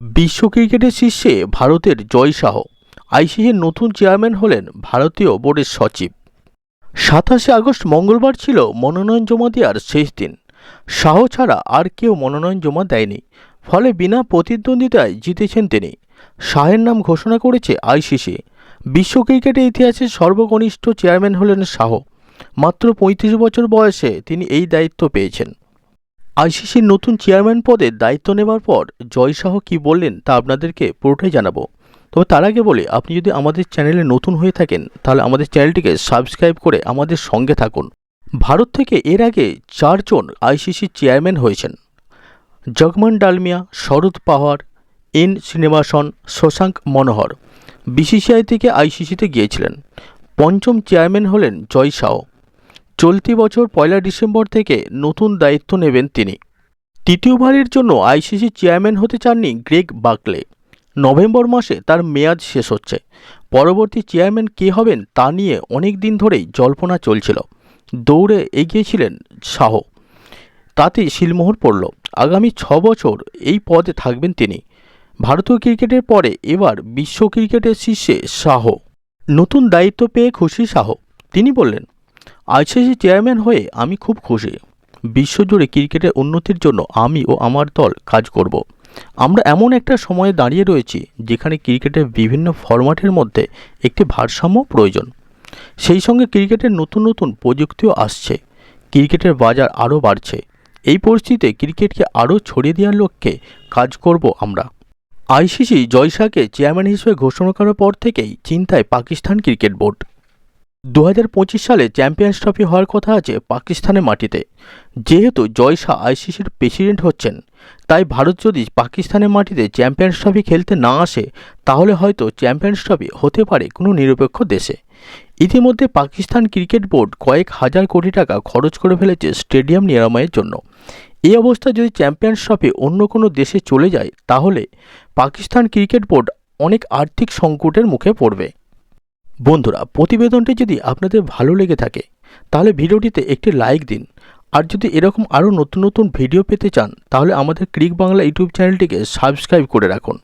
বিশ্ব ক্রিকেটের শীর্ষে ভারতের জয় শাহ। আইসিসির নতুন চেয়ারম্যান হলেন ভারতীয় বোর্ডের সচিব। সাতাশে আগস্ট মঙ্গলবার ছিল মনোনয়ন জমা দেওয়ার শেষ দিন। শাহ ছাড়া আর কেউ মনোনয়ন জমা দেয়নি। ফলে বিনা প্রতিদ্বন্দ্বিতায় জিতেছেন তিনি। শাহের নাম ঘোষণা করেছে আইসিসি। বিশ্ব ক্রিকেটের ইতিহাসে সর্বকনিষ্ঠ চেয়ারম্যান হলেন শাহ। মাত্র পঁয়ত্রিশ বছর বয়সে তিনি এই দায়িত্ব পেয়েছেন। আইসিসির নতুন চেয়ারম্যান পদে দায়িত্ব নেবার পর জয় শাহ কী বললেন তা আপনাদেরকে পুরোটাই জানাব। তবে তার আগে বলে, আপনি যদি আমাদের চ্যানেলে নতুন হয়ে থাকেন, তাহলে আমাদের চ্যানেলটিকে সাবস্ক্রাইব করে আমাদের সঙ্গে থাকুন। ভারত থেকে এর আগে চারজন আইসিসির চেয়ারম্যান হয়েছেন। জগমন ডালমিয়া, শরৎ পাওয়ার, এন শ্রীনিবাসন, শশাঙ্ক মনোহর। বিসিসিআই থেকে আইসিসিতে গিয়েছিলেন। পঞ্চম চেয়ারম্যান হলেন জয় শাহ। চলতি বছর পয়লা ডিসেম্বর থেকে নতুন দায়িত্ব নেবেন তিনি। তৃতীয়বারের জন্য আইসিসি চেয়ারম্যান হতে চাননি গ্রেগ বাকলে নভেম্বর মাসে তার মেয়াদ শেষ হচ্ছে। পরবর্তী চেয়ারম্যান কে হবেন তা নিয়ে অনেক দিন ধরেই জল্পনা চলছিল। দৌড়ে এগিয়েছিলেন শাহ। তাতে শিলমোহর পড়ল। আগামী ছ বছর এই পদে থাকবেন তিনি। ভারতীয় ক্রিকেটের পরে এবার বিশ্ব ক্রিকেটের শীর্ষে শাহ। নতুন দায়িত্ব পেয়ে খুশি শাহ। তিনি বললেন আইসিসি চেয়ারম্যান হয়ে আমি খুব খুশি। বিশ্বজুড়ে ক্রিকেটের উন্নতির জন্য আমি ও আমার দল কাজ করব। আমরা এমন একটা সময়ে দাঁড়িয়ে রয়েছি যেখানে ক্রিকেটের বিভিন্ন ফরম্যাটের মধ্যে একটি ভারসাম্য প্রয়োজন। সেই সঙ্গে ক্রিকেটের নতুন নতুন প্রযুক্তিও আসছে। ক্রিকেটের বাজার আরও বাড়ছে। এই পরিস্থিতিতে ক্রিকেটকে আরও ছড়িয়ে দেওয়ার লক্ষ্যে কাজ করব আমরা। আইসিসি জয়শাকে চেয়ারম্যান হিসেবে ঘোষণা করার পর থেকেই চিন্তায় পাকিস্তান ক্রিকেট বোর্ড। দু হাজার পঁচিশ সালে চ্যাম্পিয়ন্স ট্রফি হওয়ার কথা আছে পাকিস্তানের মাটিতে। যেহেতু জয় শাহ আইসিসির প্রেসিডেন্ট হচ্ছেন, তাই ভারত যদি পাকিস্তানের মাটিতে চ্যাম্পিয়ন্স ট্রফি খেলতে না আসে, তাহলে হয়তো চ্যাম্পিয়ন্স ট্রফি হতে পারে কোনো নিরপেক্ষ দেশে। ইতিমধ্যে পাকিস্তান ক্রিকেট বোর্ড কয়েক হাজার কোটি টাকা খরচ করে ফেলেছে স্টেডিয়াম নিরাময়ের জন্য। এই অবস্থায় যদি চ্যাম্পিয়ন্স ট্রফি অন্য কোনো দেশে চলে যায়, তাহলে পাকিস্তান ক্রিকেট বোর্ড অনেক আর্থিক সংকটের মুখে পড়বে। বন্ধুরা, প্রতিবেদনটি যদি আপনাদের ভালো লেগে থাকে, তাহলে ভিডিওটিতে একটি লাইক দিন। আর যদি এরকম আরও নতুন নতুন ভিডিও পেতে চান, তাহলে আমাদের ক্রিক বাংলা ইউটিউব চ্যানেলটিকে সাবস্ক্রাইব করে রাখুন।